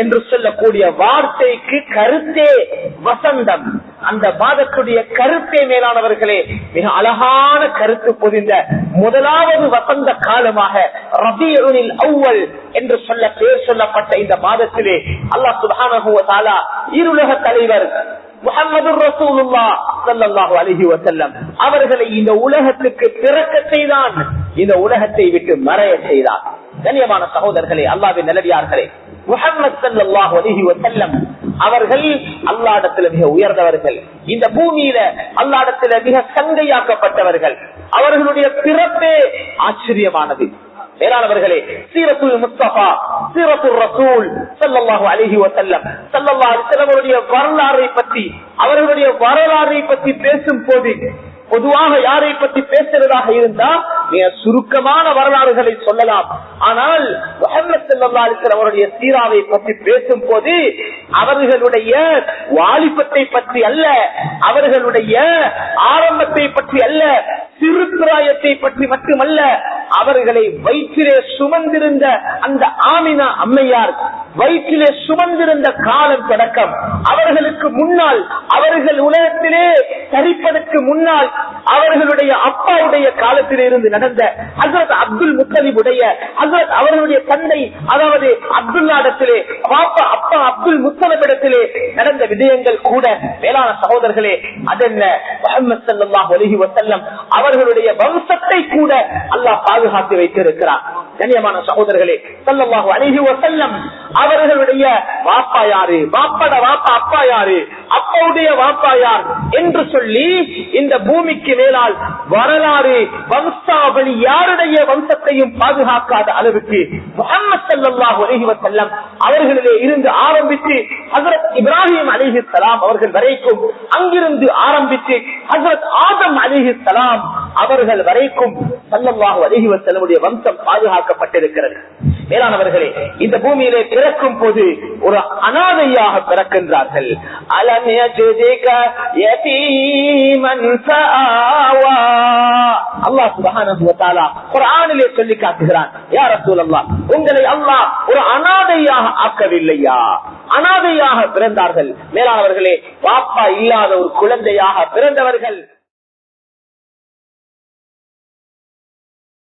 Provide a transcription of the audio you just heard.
என்று சொல்லக்கூடிய வார்த்தைக்கு கருத்தே வசந்தம். அந்த மாதத்துடைய கருத்தே மேலானவர்களே மிக அழகான கருத்து பொதிந்த முதலாவது வசந்த காலமாக ரபியுனில் அவ்வல் என்று சொல்ல பேர் சொல்லப்பட்ட இந்த மாதத்திலே அல்லாஹ் சுதான இருலக தலைவர் முகமது ரசூலுல்லா ஸல்லல்லாஹு அலைஹி அவர்களை இந்த உலகத்துக்கு பிறக்க செய்தான். இந்த உலகத்தை விட்டு மறைய செய்தான். கண்ணியமான சகோதரர்களே அல்லாவின் நிலவியார்களே அவர்கள் அல்லாடத்துல மிக உயர்ந்தவர்கள். இந்த பூமியில அல்லாஹ்விடத்தில் மிக சங்கையாக்கப்பட்டவர்கள். அவர்களுடைய பிறப்பே ஆச்சரியமானது. மேலானவர்களே சீரத்துல் முஸ்தபா சீரத்துல் ரசூல் ஸல்லல்லாஹு அலைஹி வஸல்லம் ஸல்லல்லாஹு அலைஹி வரலாறை பற்றி அவர்களுடைய வரலாறை பற்றி பேசும் போது பொதுவாக யாரை பற்றி பேசுறதாக இருந்தா மிக சுருக்கமான வரலாறுகளை சொல்லலாம். ஆனால் முகமது ஸல்லல்லாஹு அலைஹி அவருடைய சீராவை பற்றி பேசும் போது அவர்களுடைய வாலிபத்தை பற்றி அல்ல அவர்களுடைய ஆரம்பத்தை பற்றி அல்ல சிறு பற்றி மட்டுமல்ல அவர்களை வயிற்றிலே சுமந்திருந்த அந்த ஆமினா அம்மையார் வயிற்றிலே சுமந்திருந்த காலம் தொடக்கம். அவர்களுக்கு முன்னால் அவர்கள் உலகத்திலே தரிப்பதற்கு முன்னால் அவர்களுடைய அப்பாவுடைய காலத்தில் இருந்து நடந்த ஹசரத் அப்துல் முத்தலிபுடைய ஹசரத் அவர்களுடைய தந்தை அதாவது அப்துல்லாடத்திலே பாப்பா அப்பா அப்துல் முத்தலிபிடத்திலே நடந்த விஜயங்கள் கூட மேலான சகோதரர்களே அதென்ன? முகமது ஸல்லல்லாஹு அவர்களுடைய வம்சத்தை கூட அல்லாஹ் பாதுகாத்து வைத்திருக்கிறார். கண்ணியமான சகோதரர்களே சல்லமாக அழகி செல்லம் அவர்களுடைய வாப்பா யாரு? வாப்பட வாப்பா அப்பா யாரு? அப்பாவுடைய வாப்பா யார்? என்று சொல்லி இந்த பூமிக்கு மேலால் வரலாறு வம்சாவளி யாருடைய வம்சத்தையும் பாதுகாக்காத அளவுக்கு முகமது ஸல்லல்லாஹு அலைஹி வசல்லம் அவர்களிலே இருந்து ஆரம்பித்து ஹசரத் இப்ராஹிம் அலிஹி சலாம் அவர்கள் வரைக்கும் அங்கிருந்து ஆரம்பித்து ஹசரத் ஆதம் அலிஹி சலாம் அவர்கள் வரைக்கும் ஸல்லல்லாஹு அலைஹி வசலமுடைய வம்சம் பாதுகாக்கப்பட்டிருக்கிறது. மேலானவர்களே இந்த பூமியிலே பிறக்கும் போது ஒரு அனாதையாக பிறக்கின்றார்கள். அலம் யஜிதுக யதீமன் ஃபஆவா அல்லாஹ் சுப்ஹானஹு வ சொல்லி காட்டுகிறான் யார் அசூல் அல்லா உங்களை அல்லாஹ் ஒரு அனாதையாக ஆக்கவில்லையா? அனாதையாக பிறந்தார்கள். மேலானவர்களே பாப்பா இல்லாத ஒரு குழந்தையாக பிறந்தவர்கள்